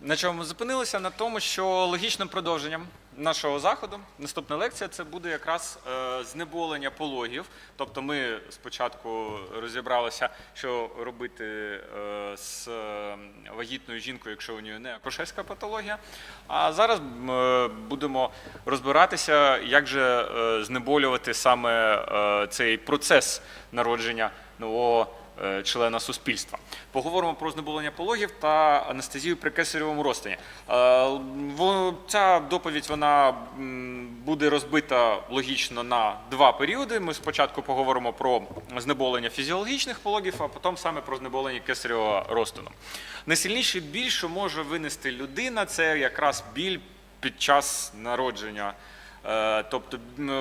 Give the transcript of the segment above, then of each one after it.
На чому ми зупинилися? На тому, що логічним продовженням нашого заходу, наступна лекція, це буде якраз е, знеболення пологів. Тобто ми спочатку розібралися, що робити е, з е, вагітною жінкою, якщо у неї не акушерська патологія. А зараз е, будемо розбиратися, як же знеболювати саме цей процес народження нового члена суспільства. Поговоримо про знеболення пологів та анестезію при кесаревому розтині. Е, Ця доповідь вона буде розбита логічно на два періоди. Ми спочатку поговоримо про знеболення фізіологічних пологів, а потім саме про знеболення кесаревого розтину. Найсильніший біль, що може винести людина, це якраз біль під час народження. Е, Тобто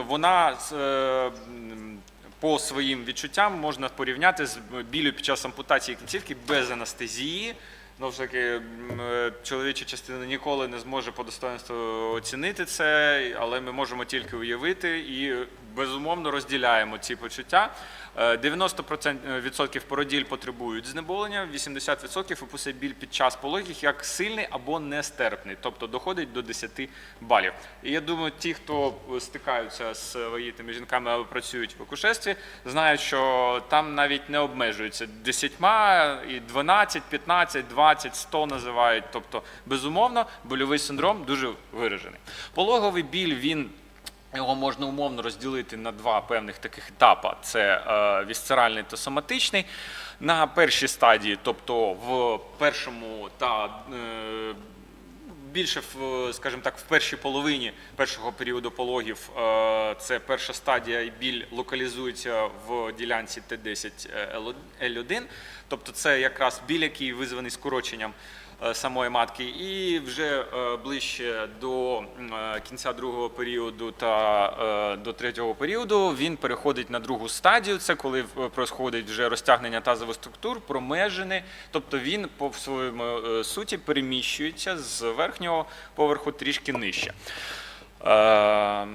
вона е, по своїм відчуттям можна порівняти з білю під час ампутації кінцівки без анестезії. Ну, ж таки, е, чоловіча частина ніколи не зможе по достоинству оцінити це, але ми можемо тільки уявити і безумовно розділяємо ці почуття. Е, 90% відсотків породіль потребують знеболення, 80% описує біль під час пологів як сильний або нестерпний, тобто доходить до 10 балів. І я думаю, ті, хто стикаються з вагітними жінками або працюють в акушерстві, знають, що там навіть не обмежуються 10, і 12, 15, 20, 100 називають. Тобто, безумовно, больовий синдром дуже виражений. Пологовий біль він. Його можна умовно розділити на два певних таких етапи: це е, вісцеральний та соматичний. На першій стадії, тобто в першому та е, більше в, скажімо так, в першій половині першого періоду пологів е, це перша стадія, і біль локалізується в ділянці Т10 Л1, тобто це якраз біль, який визваний скороченням самої матки, і вже е, ближче до е, кінця другого періоду та е, до третього періоду він переходить на другу стадію. Це коли е, происходить вже розтягнення тазових структур, промежини, тобто він по своєму е, суті переміщується з верхнього поверху трішки нижче. Е,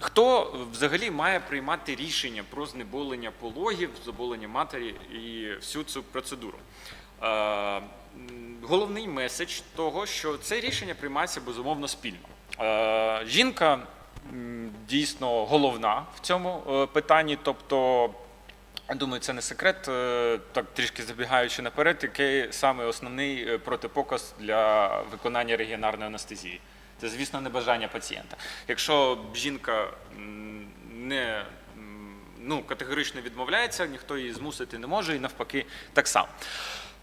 Хто взагалі має приймати рішення про знеболення пологів, знеболення матері і всю цю процедуру? Головний меседж того, що це рішення приймається безумовно спільно. Е, Жінка дійсно головна в цьому е, питанні, тобто думаю, це не секрет, е, так трішки забігаючи наперед, який саме основний протипоказ для виконання регіонарної анестезії. Це, звісно, не бажання пацієнта. Якщо жінка не ну, категорично відмовляється, ніхто її змусити не може, і навпаки, так само.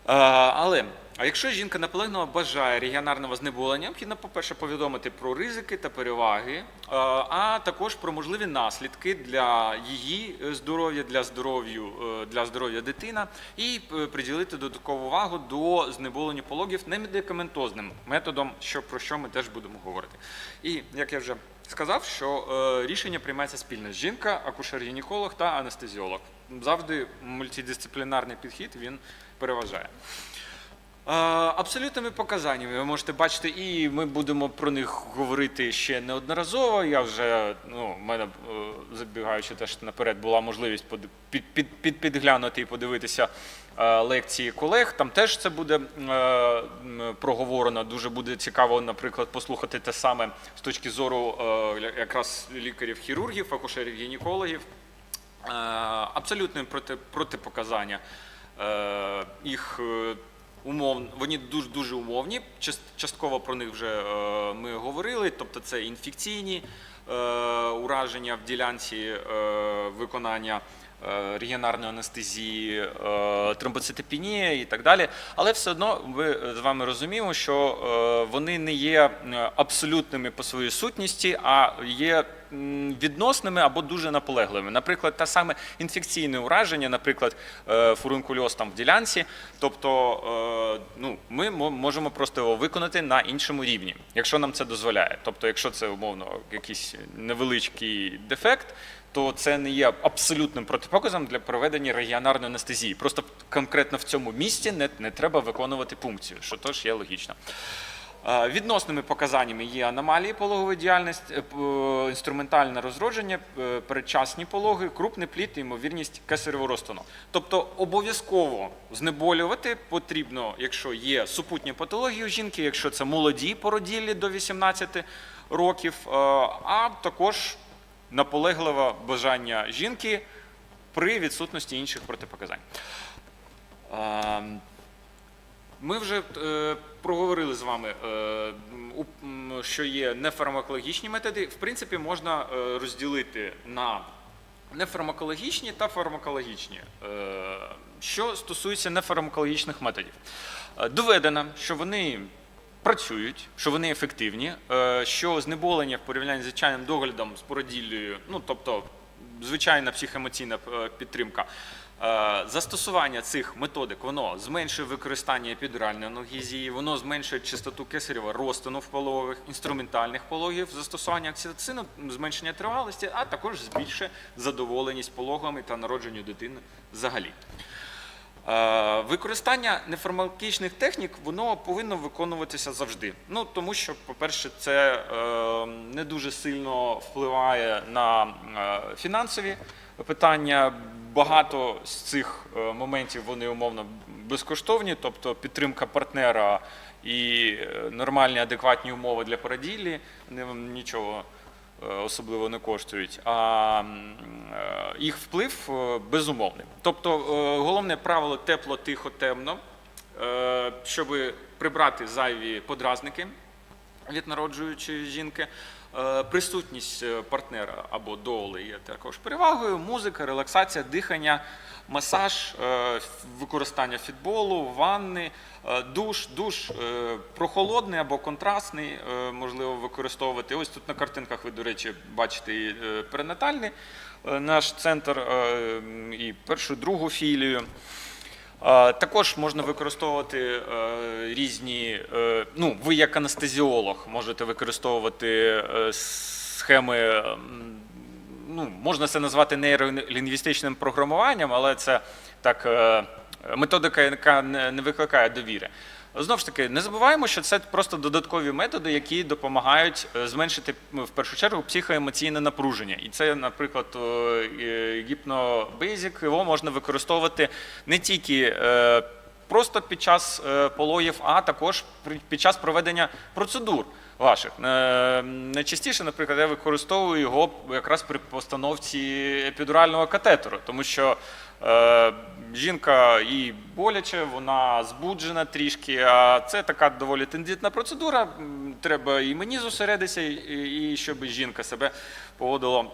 Е, Але якщо жінка наполегливо бажає регіонарного знеболення, необхідно, по-перше, повідомити про ризики та переваги, е, а також про можливі наслідки для її е, здоров'я, для здоров'ю, для здоров'я дитина, і приділити додаткову увагу до знеболення пологів немедикаментозним методом, що про що ми теж будемо говорити. І як я вже сказав, що рішення приймається спільно жінка, акушер-гінеколог та анестезіолог. Завжди мультидисциплінарний підхід він переважає. Абсолютними показаннями ви можете бачити, і ми будемо про них говорити ще неодноразово. Я вже ну, в мене е, забігаючи теж наперед, була можливість під, під, під, підглянути і подивитися е, лекції колег. Там теж це буде е, проговорено. Дуже буде цікаво, наприклад, послухати те саме з точки зору якраз лікарів-хірургів, акушерів, гінекологів. Е, Абсолютно проти, протипоказання. Е, Їх е, умов, вони дуже дуже умовні. Част- Частково про них вже е, ми говорили. Тобто це інфекційні ураження в ділянці виконання регіонарної анестезії, е, тромбоцитопенія і так далі. Але все одно ми з вами розуміємо, що е, вони не є е, абсолютними по своїй сутності, а є відносними або дуже наполегливими. Наприклад, те саме інфекційне ураження, наприклад, е, фурункульоз там в ділянці. Тобто, е, ну, ми можемо просто його виконати на іншому рівні, якщо нам це дозволяє. Тобто, якщо це умовно якийсь невеличкий дефект. То це не є абсолютним протипоказом для проведення регіонарної анестезії. Просто конкретно в цьому місці не, не треба виконувати пункцію, що теж є логічно. Відносними показаннями є аномалії пологової діяльності, е, інструментальне розродження, е, передчасні пологи, крупний плід і ймовірність кесаревого розтину. Тобто обов'язково знеболювати потрібно, якщо є супутні патології у жінки, якщо це молоді породіллі до 18 років, е, а також наполегливе бажання жінки при відсутності інших протипоказань. Ми вже е, проговорили з вами, е, що є нефармакологічні методи. В принципі, можна е, розділити на нефармакологічні та фармакологічні. Що стосується нефармакологічних методів, доведено, що вони працюють, що вони ефективні, е, що знеболення в порівнянні з звичайним доглядом з породіллею, ну тобто звичайна психоемоційна е, підтримка. Е, Застосування цих методик воно зменшує використання епідуральної анальгезії, воно зменшує частоту кесарєва розтину в пологових, інструментальних пологів, застосування окситоцину, зменшення тривалості, а також збільшує задоволеність пологами та народженню дитини взагалі. Використання нефармакологічних технік воно повинно виконуватися завжди. Ну тому що, по-перше, це е, не дуже сильно впливає на е, фінансові питання. Багато з цих е, моментів вони умовно безкоштовні, тобто підтримка партнера і е, нормальні адекватні умови для породіллі, вони вам нічого особливо не коштують, а їх вплив е, безумовний. Тобто е, головне правило тепло, тихо, темно, е, щоб прибрати зайві подразники від народжуючої жінки. Присутність партнера або доули є також перевагою. Музика, релаксація, дихання, масаж, використання фітболу, ванни, душ, душ прохолодний або контрастний, можливо використовувати. Ось тут на картинках ви, до речі, бачите і перинатальний наш центр е, і першу, другу філію. Е, Також можна використовувати е, різні, е, ну, ви як анестезіолог можете використовувати е, схеми, ну, можна це назвати нейролінгвістичним програмуванням, але це так е, методика, яка не викликає довіри. Знову ж таки, не забуваємо, що це просто додаткові методи, які допомагають е, зменшити в першу чергу психоемоційне напруження. І це, наприклад, гіпнобейзік, його можна використовувати не тільки е, просто під час е, пологів, а також під час проведення процедур ваших. Е, Найчастіше, наприклад, я використовую його якраз при постановці епідурального катетеру, тому що е, жінка їй боляче, вона збуджена трішки, а це така доволі тендітна процедура. Треба і мені зосередитися, і щоб жінка себе поводила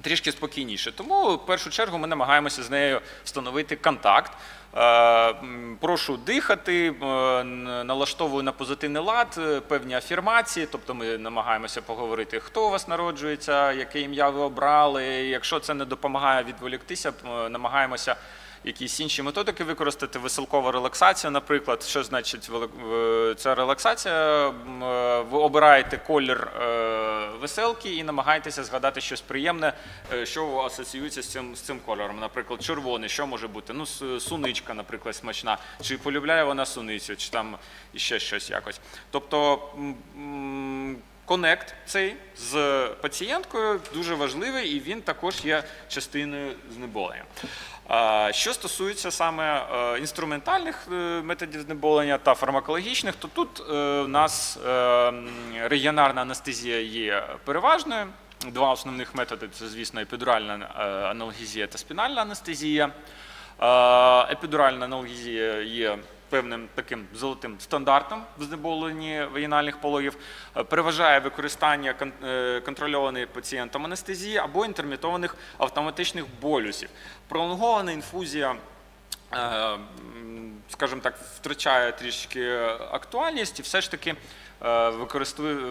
трішки спокійніше. Тому в першу чергу ми намагаємося з нею встановити контакт. Е, Прошу дихати, е, налаштовую на позитивний лад, е, певні афірмації. Тобто ми намагаємося поговорити, хто у вас народжується, яке ім'я ви обрали. Якщо це не допомагає відволіктися, намагаємося якісь інші методики використати, веселкова релаксація, наприклад. Що значить ця релаксація? Ви обираєте колір веселки і намагаєтеся згадати щось приємне, е, що асоціюється з цим, з цим кольором. Наприклад, червоний, що може бути? Ну, суничка, наприклад, смачна. Чи полюбляє вона суницю, чи там іще щось якось. Тобто. Конект цей з пацієнткою дуже важливий, і він також є частиною знеболення. Що стосується саме е, інструментальних е, методів знеболення та фармакологічних, то тут в у нас е, регіонарна анестезія є переважною. Два основних методи це, звісно, епідуральна е, аналгезія та спінальна анестезія. Е, Епідуральна аналгезія є певним таким золотим стандартом в знеболенні вагінальних пологів. Е, Переважає використання е, контрольованої пацієнтом анестезії або інтермітованих автоматичних болюсів. Пролонгована інфузія скажімо так, втрачає трішки актуальність, і все ж таки е,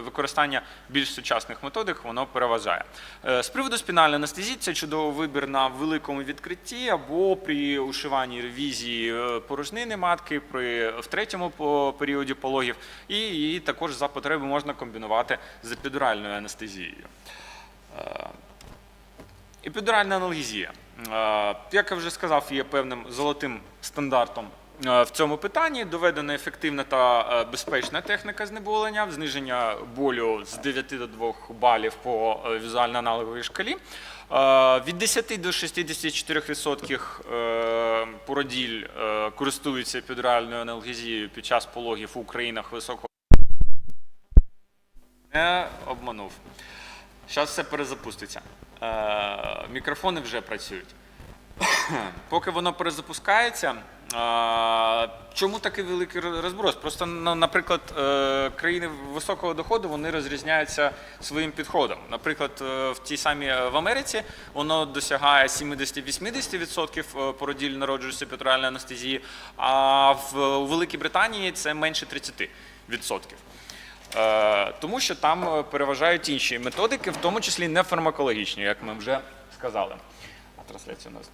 використання більш сучасних методик воно переважає. Е, З приводу спінальної анестезії це чудовий вибір на великому відкритті або при ушиванні ревізії е, порожнини матки при в третьому періоді пологів, і її також за потреби можна комбінувати з епідуральною анестезією. Е, Епідуральна аналгезія. Як я вже сказав, є певним золотим стандартом е, в цьому питанні. Доведена ефективна та е, безпечна техніка знеболення, зниження болю з 9 до 2 балів по е, візуально-аналоговій шкалі. Від 10 до 64% е, породіль користуються епідуральною аналгезією під час пологів у країнах високого. Не обманув. Зараз все перезапуститься. Е, Мікрофони вже працюють. Поки воно перезапускається. е, Чому такий великий розброс? Просто, ну, наприклад, е, країни високого доходу вони розрізняються своїм підходом. Наприклад, в тій самій в Америці воно досягає 70-80% породіль народжуються петральної анестезії, а в Великій Британії це менше 30%. Е, Тому що там е, переважають інші методики, в тому числі не фармакологічні, як ми вже сказали. А Трансляція у нас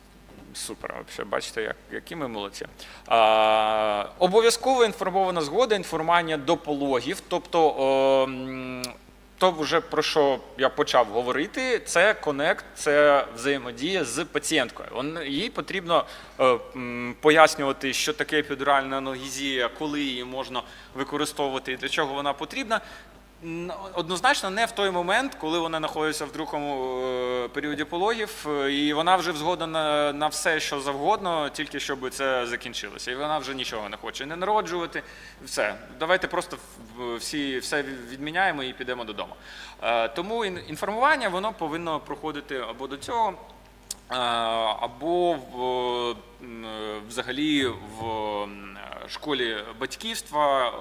супер. Взагалі, бачите, як, які ми молодці. А, обов'язково інформована згода, інформування до пологів. Тобто, о, то вже про що я почав говорити, це конект, це взаємодія з пацієнткою. Їй потрібно е, пояснювати, що таке епідуральна аналгезія, коли її можна використовувати і для чого вона потрібна. Однозначно не в той момент, коли вона знаходиться в другому е, періоді пологів, е, і вона вже згодна на, на все, що завгодно, тільки щоб це закінчилося. І вона вже нічого не хоче не народжувати. Все, давайте просто всі все відміняємо і підемо додому. Е, Тому інформування воно повинно проходити або до цього, або в, взагалі в школі батьківства.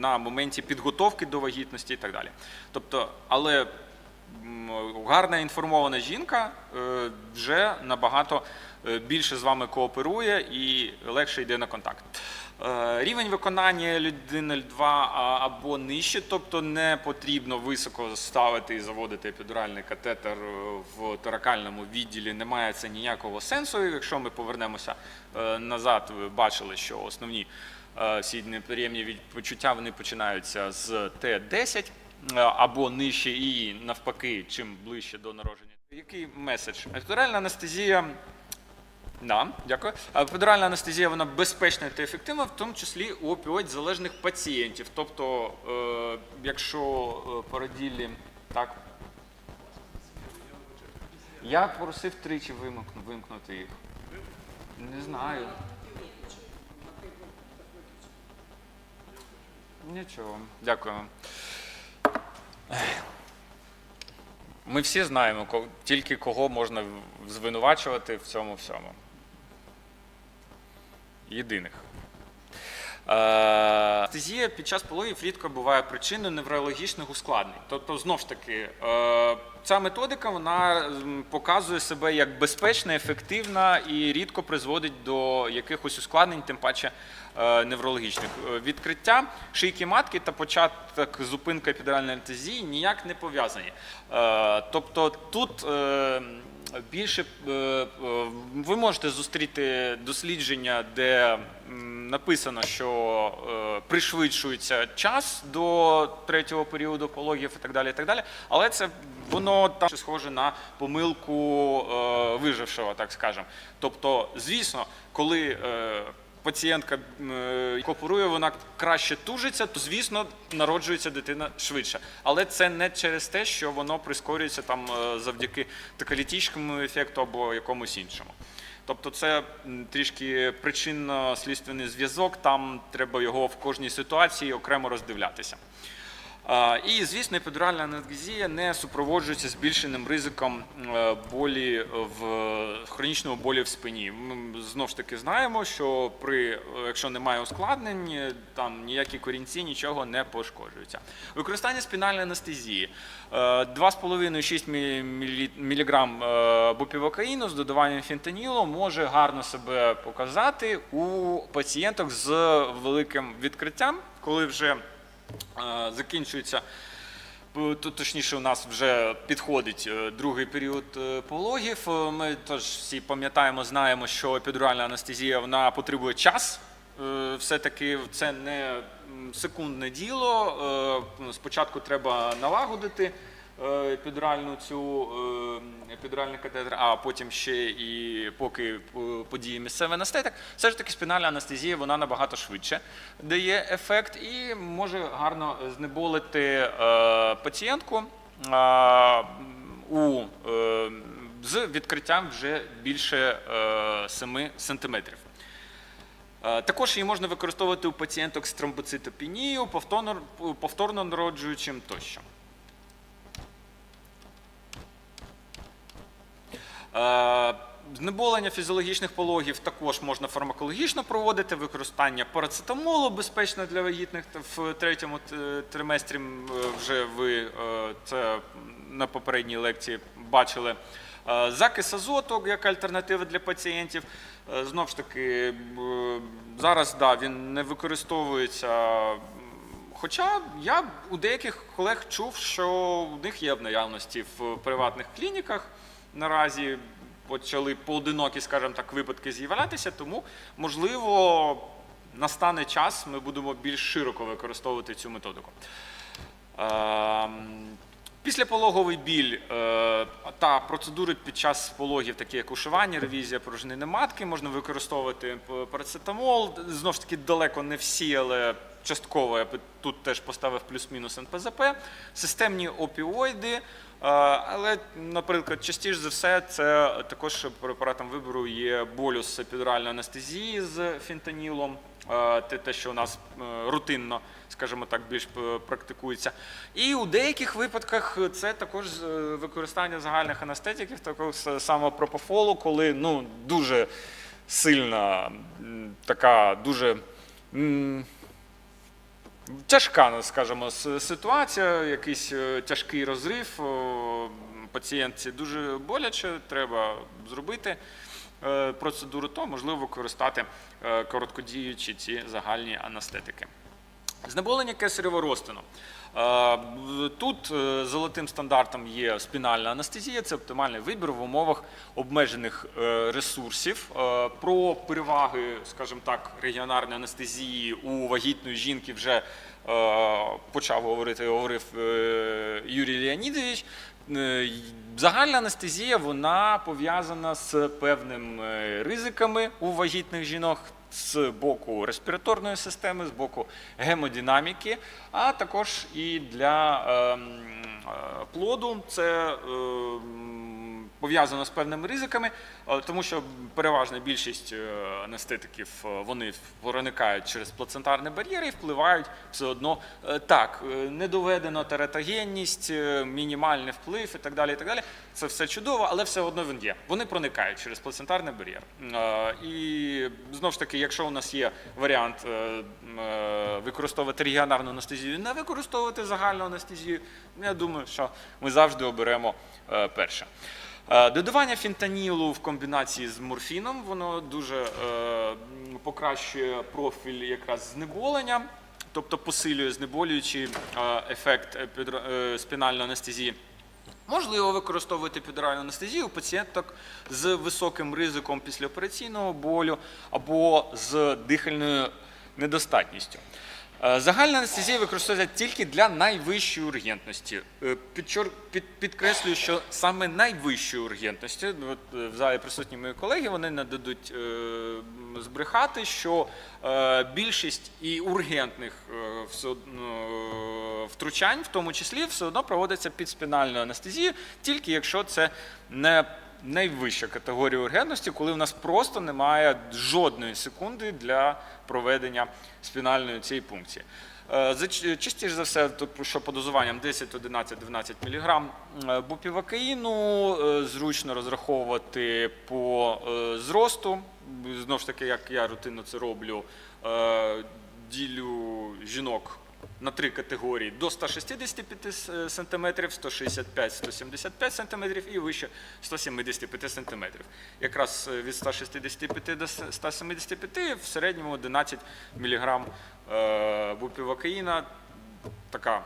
На моменті підготовки до вагітності і так далі. Тобто, але гарна інформована жінка е, вже набагато е, більше з вами кооперує і легше йде на контакт. Е, Рівень виконання людини L2 або нижче, тобто не потрібно високо ставити і заводити епідуральний катетер в торакальному відділі. Немає це ніякого сенсу. Якщо ми повернемося назад, ви бачили, що основні всі неприємні почуття вони починаються з Т10 е, або нижче і навпаки, чим ближче до народження. Який меседж? Епідуральна анестезія. Да, дякую. А Епідуральна анестезія вона безпечна та ефективна, в тому числі у опіоїд-залежних пацієнтів. Тобто, е, якщо е, породіллі так. Я просив тричі вимкну- вимкнути їх. Не знаю. Нічого, Дякуємо. Ми всі знаємо, тільки кого можна звинувачувати в цьому всьому. Єдиних. Е, Анестезія під час пологів рідко буває причиною неврологічних ускладнень. Тобто, знов ж таки, е, ця методика вона показує себе як безпечна, ефективна і рідко призводить до якихось ускладнень, тим паче е, неврологічних. Відкриття шийки матки та початок зупинки епідуральної анестезії ніяк не пов'язані. Тобто тут більше е, е, ви можете зустріти дослідження, де написано, що е, пришвидшується час до третього періоду пологів і так далі. І так далі. Але це воно там схоже на помилку вижившого, так скажемо. Тобто, звісно, коли Пацієнтка копурує, вона краще тужиться, то звісно народжується дитина швидше. Але це не через те, що воно прискорюється там е, завдяки токалітичному ефекту або якомусь іншому. Тобто це трішки причинно-слідственний зв'язок, там треба його в кожній ситуації окремо роздивлятися. І, звісно, епідуральна анестезія не супроводжується збільшеним ризиком е, болі в хронічного болі в спині. Ми знов ж таки знаємо, що при е, якщо немає ускладнень, е, там ніякі корінці нічого не пошкоджуються. Використання спінальної анестезії 2,5-6 мг бупівокаїну з додаванням фентанілу може гарно себе показати у пацієнток з великим відкриттям, коли вже закінчується. Точніше, у нас вже підходить е, другий період е, пологів. Е, Ми теж всі пам'ятаємо, знаємо, що епідуральна анестезія вона потребує час. Все-таки це не секундне діло. Спочатку треба налагодити е, епідуральну цю е, епідуральний катетер, а потім ще і поки е, подіє місцевий анестетик, все ж таки спінальна анестезія вона набагато швидше дає ефект і може гарно знеболити пацієнтку у, з відкриттям вже більше е, 7 сантиметрів. Також її можна використовувати у пацієнток з тромбоцитопенією, повторно, повторно народжуючим тощо. Знеболення фізіологічних пологів також можна фармакологічно проводити. Використання парацетамолу безпечно для вагітних в третьому е, триместрі. е, Вже ви е, це на попередній лекції бачили. Е, Закис азоту як альтернатива для пацієнтів. Е, Знов ж таки, е, зараз да, він не використовується. Хоча я у деяких колег чув, що у них є в наявності в приватних клініках наразі почали поодинокі, скажімо так, випадки з'являтися, тому можливо настане час, ми будемо більш широко використовувати цю методику. Післяпологовий біль е, та процедури під час пологів, такі як ушивання, ревізія порожнини матки, можна використовувати парацетамол. Знову ж таки, далеко не всі, але частково я тут теж поставив плюс-мінус НПЗП, системні опіоїди. е, Але, наприклад, частіше за все, це також препаратом вибору є болюс епідуральної анестезії з фентанілом. Е, те, що у нас рутинно, скажімо так, більш е, практикується. І у деяких випадках це також е, використання загальних анестетиків, такого самого пропофолу, коли ну, дуже сильна, така дуже. Тяжка, ну, скажімо, ситуація, якийсь е, тяжкий розрив, пацієнтці дуже боляче, треба зробити процедуру, то можливо використати короткодіючі ці загальні анестетики. Знеболення кесарєво розтину. Е, Тут е, золотим стандартом є спінальна анестезія, це оптимальний вибір в умовах обмежених е, ресурсів. Про переваги, скажімо так, регіонарної анестезії у вагітної жінки вже почав говорити, говорив Юрій Леонідович. Загальна анестезія вона пов'язана з певними ризиками у вагітних жінок з боку респіраторної системи, з боку гемодинаміки, а також і для ем, е, плоду. Це ем, пов'язано з певними ризиками, е, тому що переважна більшість е, анестетиків е, вони проникають через плацентарні бар'єри і впливають все одно так. Не доведено тератогенність, мінімальний вплив і так далі. І так далі. Це все чудово, але все одно він є. Вони проникають через плацентарний бар'єр. І знову ж таки, якщо у нас є варіант використовувати регіонарну анестезію, не використовувати загальну анестезію, я думаю, що ми завжди оберемо перше. Е, Додавання фентанілу в комбінації з морфіном, воно дуже е, покращує профіль якраз знеболення, тобто посилює знеболюючий е, ефект спінальної анестезії. Можливо використовувати епідуральну анестезію у пацієнток з високим ризиком післяопераційного болю або з дихальною недостатністю. Е, Загальна анестезія використовується тільки для найвищої ургентності. Е, Підкреслюю, що саме найвищої ургентності, е, в залі присутні мої колеги, вони не дадуть е, збрехати, що більшість і ургентних втручань, в тому числі, все одно проводиться під спінальною анестезією, тільки якщо це не найвища категорія ургентності, коли в нас просто немає жодної секунди для проведення спінальної цієї пункції. Е, Частіше за все, що по дозуванням 10, 11, 12 мг бупівакаїну е, зручно розраховувати по е, зросту. Знову ж таки, як я рутинно це роблю, е, ділю жінок на три категорії до 165 см, 165-175 см і вище 175 см. Якраз е, від 165 до 175 в середньому 11 мг бупівокаїна. Така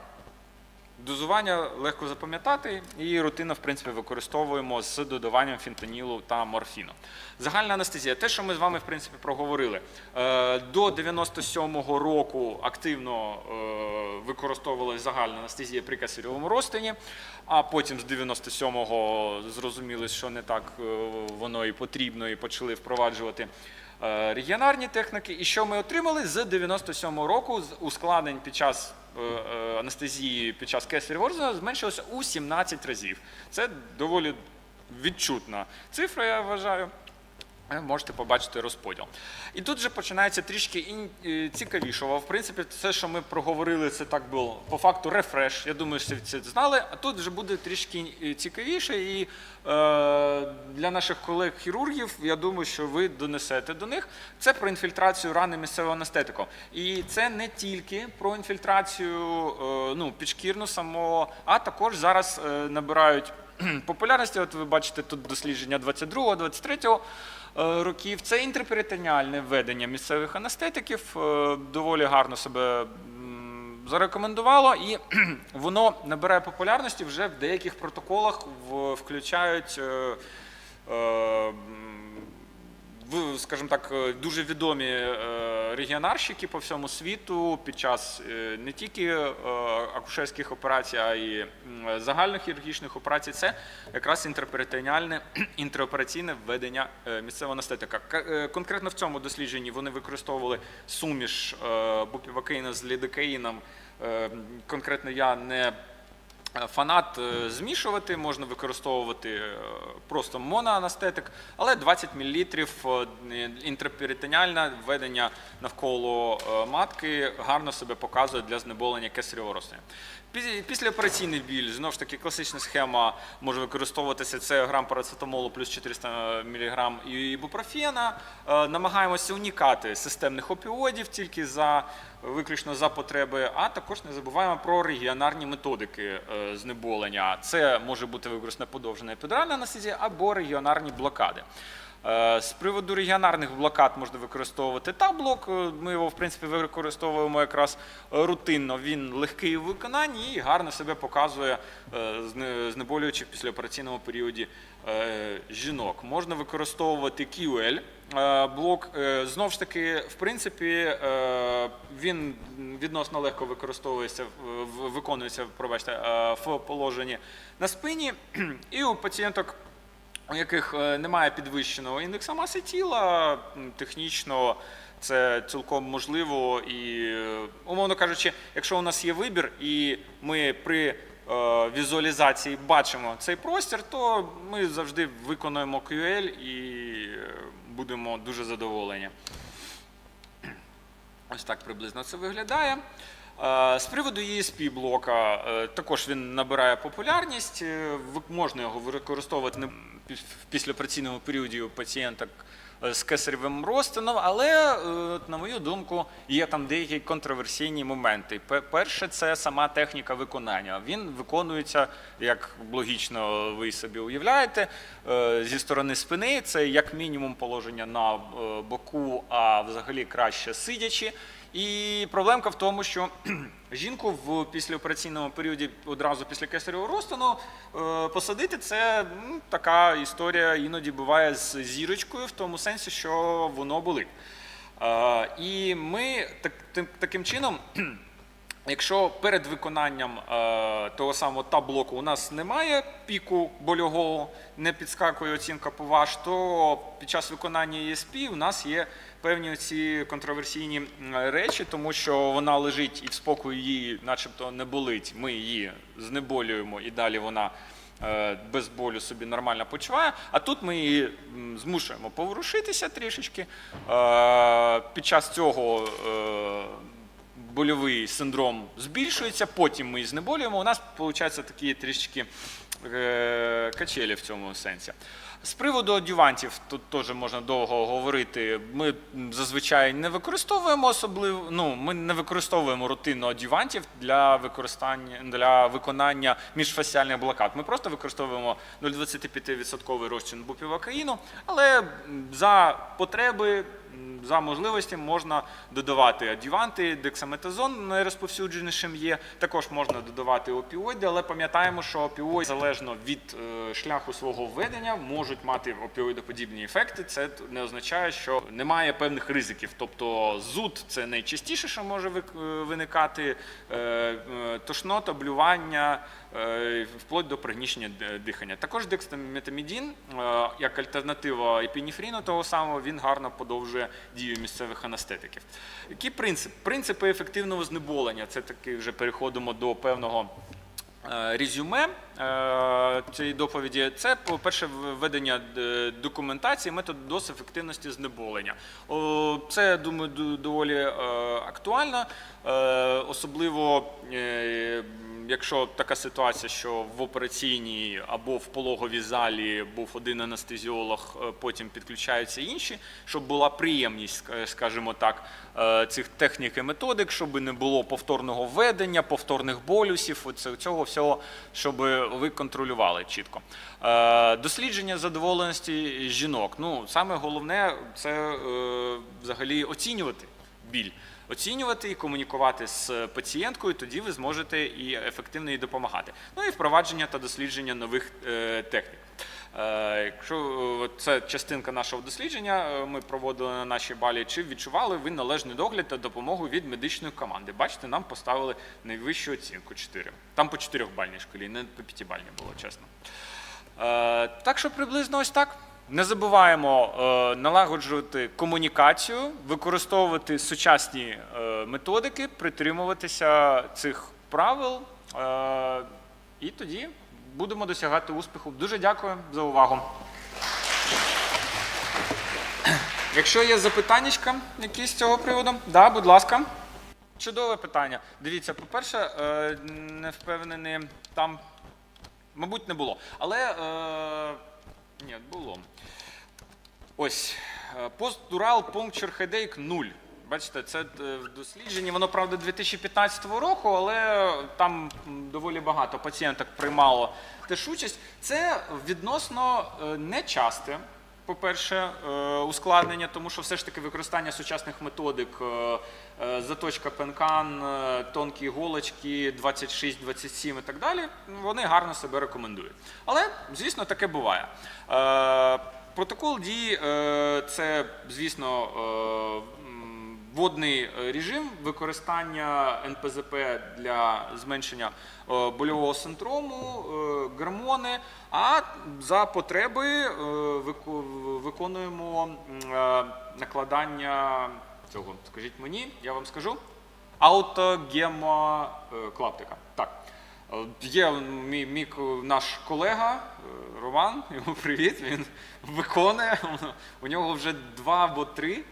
Дозування легко запам'ятати і рутинно, в принципі, використовуємо з додаванням фентанілу та морфіну. Загальна анестезія, те, що ми з вами в принципі проговорили. Е, До 97-го року активно е, використовувалася загальна анестезія при кесаревому розтині, а потім з 97-го зрозуміли, що не так е, воно і потрібно, і почали впроваджувати регіонарні техніки. І що ми отримали з 97-го року з ускладнень під час анестезії під час кесаревого розтину зменшилося у 17 разів. Це доволі відчутна цифра, я вважаю. Ви можете побачити розподіл. І тут вже починається трішки е, цікавішого. В принципі, все, що ми проговорили, це так було по факту рефреш. Я думаю, що це знали. А тут вже буде трішки е, цікавіше. І е, для наших колег-хірургів, я думаю, що ви донесете до них. Це про інфільтрацію рани місцевого анестетику. І це не тільки про інфільтрацію е, ну, підшкірну самого, а також зараз е, набирають популярності. От ви бачите тут дослідження 22-23 е, років. Це інтерперитоніальне введення місцевих анестетиків. е, Доволі гарно себе зарекомендувало, і воно набирає популярності вже в деяких протоколах, включають. Скажімо так, е, дуже відомі е, регіонарщики по всьому світу під час е, не тільки акушерських операцій, а й загальних хірургічних операцій. Це якраз інтерперитоніальне інтраопераційне введення місцевого анестетика. Конкретно в цьому дослідженні вони використовували суміш бупівакеїна з лідокаїном. Е, Конкретно я не Фанат е, змішувати, можна використовувати е, просто моноанестетик, але 20 мл інтраперитоніальне введення навколо е, матки гарно себе показує для знеболення кесаревого розтину. Пі- Післяопераційний біль, знову ж таки, класична схема може використовуватися. Це грам парацетамолу плюс 400 мг ібупрофена. Е, Намагаємося уникати системних опіодів тільки за виключно за потреби, а також не забуваємо про регіонарні методики е, знеболення. Це може бути використана подовжена епідуральна анестезія або регіонарні блокади. Е, З приводу регіонарних блокад можна використовувати таблок. Е, Ми його, в принципі, використовуємо якраз е, рутинно. Він легкий у виконанні і гарно себе показує, знеболюючи в післяопераційному періоді жінок. Можна використовувати QL. Блок Е, знов ж таки, в принципі, він відносно легко використовується, виконується, пробачте, в положенні на спині, і у пацієнток у яких е, немає підвищеного індекса маси тіла, технічно це цілком можливо. І, е, умовно кажучи, якщо у нас є вибір, і ми при е, візуалізації бачимо цей простір, то ми завжди виконуємо QL і будемо дуже задоволені. Ось так приблизно це виглядає. Е, З приводу ESP блока е, також він набирає популярність. Е, Можна його використовувати в післяопераційному періоді у пацієнток з кесаревим розтином, але, на мою думку, є там деякі контроверсійні моменти. Перше, це сама техніка виконання. Він виконується, як логічно ви собі уявляєте, зі сторони спини. Це як мінімум положення на боку, а взагалі краще сидячи. І проблемка в тому, що жінку в післяопераційному періоді одразу після кесаревого розтину е, посадити це м, така історія іноді буває з зірочкою, в тому сенсі, що воно болить. Е, І ми так, таким чином. Якщо перед виконанням е, того самого таб-блоку у нас немає піку больового, не підскакує оцінка по ваш, то під час виконання ESP у нас є певні ці контроверсійні речі, тому що вона лежить і в спокою її, начебто, не болить. Ми її знеболюємо і далі вона е, без болю собі нормально почуває. А тут ми її змушуємо поворушитися трішечки. Е, Під час цього. е, больовий синдром збільшується, потім ми її знеболюємо. У нас виходить такі трішки е, качелі в цьому сенсі. З приводу одювантів, тут теж можна довго говорити. Ми зазвичай не використовуємо особливо. Ну, ми не використовуємо рутинно одювантів для використання для виконання міжфасіальних блокад. Ми просто використовуємо 0,25% розчин бупівокаїну, але за потреби за можливості можна додавати адюванти, дексаметазон найрозповсюдженішим є. Також можна додавати опіоїди, але пам'ятаємо, що опіоїди залежно від е, шляху свого введення можуть мати опіоїдоподібні ефекти. Це не означає, що немає певних ризиків. Тобто зуд це найчастіше, що може е, виникати, е, тошнота, блювання, вплоть до пригнічення дихання. Також дексаметамідін, е, як альтернатива епінефріну того самого, він гарно подовжує дію місцевих анестетиків. Який принцип? Принципи ефективного знеболення. Це таки вже переходимо до певного. е, Резюме е, цієї доповіді це, по-перше, введення е, документації методу доз ефективності знеболення. Це, я думаю, доволі е, актуально, е, особливо е, якщо така ситуація, що в операційній або в пологовій залі був один анестезіолог, е, потім підключаються інші, щоб була приємність, скажімо так, е, цих технік і методик, щоб не було повторного введення, повторних болюсів, цього всього, щоб ви контролювали чітко. Е, Дослідження задоволеності жінок. Ну, саме головне це е, взагалі оцінювати біль. Оцінювати і комунікувати з пацієнткою, тоді ви зможете і ефективно їй допомагати. Ну і впровадження та дослідження нових е, технік. Е, Якщо е, це частинка нашого дослідження, е, ми проводили на нашій балі, чи відчували ви належний догляд та допомогу від медичної команди? Бачите, нам поставили найвищу оцінку 4. Там по 4 бальній шкалі, не по 5 бальній було, чесно. Е, Так що приблизно ось так. Не забуваємо е, налагоджувати комунікацію, використовувати сучасні е, методики, притримуватися цих правил, е, і тоді будемо досягати успіху. Дуже дякую за увагу. Якщо є запитання якісь з цього приводу, да, будь ласка. Чудове питання. Дивіться, по-перше, не впевнений, там, мабуть, не було. Але ні, було. Ось Постурал постдурал puncture headache 0. Бачите, це е, в дослідженні. Воно правда 2015 року, але там доволі багато пацієнток приймало теж участь. Це відносно е, нечасте. По-перше, е, ускладнення, тому що все ж таки використання сучасних методик, е, е, заточка пенкан, тонкі іголочки, 26, 27 і так далі, вони гарно себе рекомендують. Але, звісно, таке буває. Протокол дії це, звісно, водний е, режим використання НПЗП для зменшення е, больового синдрому, е, гормони. А за потреби виконуємо накладання цього. Скажіть мені, я вам скажу. Аутогемоклаптика. Так. Є мій, мій наш колега Роман, йому привіт. Він виконує. У нього вже два або три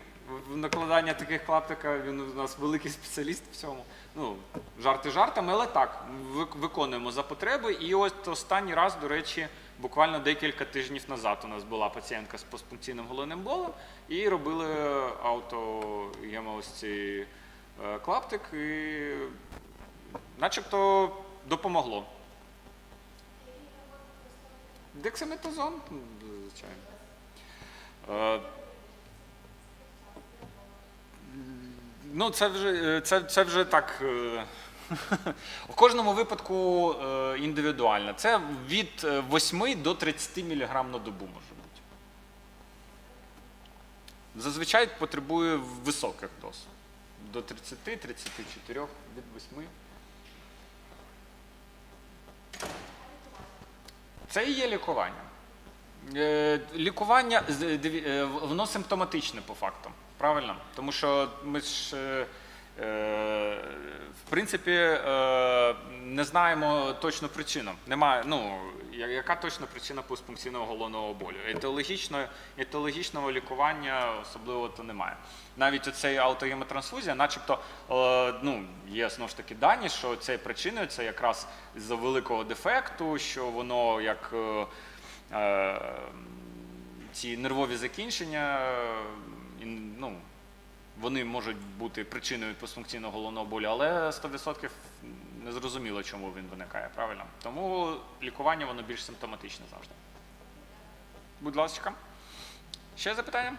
накладання таких клаптика. Він у нас великий спеціаліст в цьому. Ну, жарти жартами, але так, виконуємо за потреби. І ось останній раз, до речі, буквально декілька тижнів назад у нас була пацієнтка з постфункційним головним болем і робили ось е, клаптик. І начебто допомогло. Дексаметазон, звичайно. Ну, це вже, е, це, це вже так. е, У кожному випадку е, індивідуально. Це від е, 8 до 30 мг на добу може бути. Зазвичай потребує високих доз. До 30-34 від 8. Це і є лікування. Е, Лікування з- диві- е, воно симптоматичне по факту. Правильно? Тому що ми ж е, е, в принципі е, не знаємо точну причину. Немає, ну, яка точна причина постфункційного головного болю? Етіологічного, етіологічного лікування особливо то немає. Навіть оцей аутогемотрансфузія, начебто, е, ну, є знову ж таки дані, що це причиною це якраз з-за великого дефекту, що воно як. Е, ці нервові закінчення, ну, вони можуть бути причиною постфункційного головного болю, але 100% не зрозуміло, чому він виникає, правильно? Тому лікування воно більш симптоматичне завжди. Будь ласка. Ще запитання?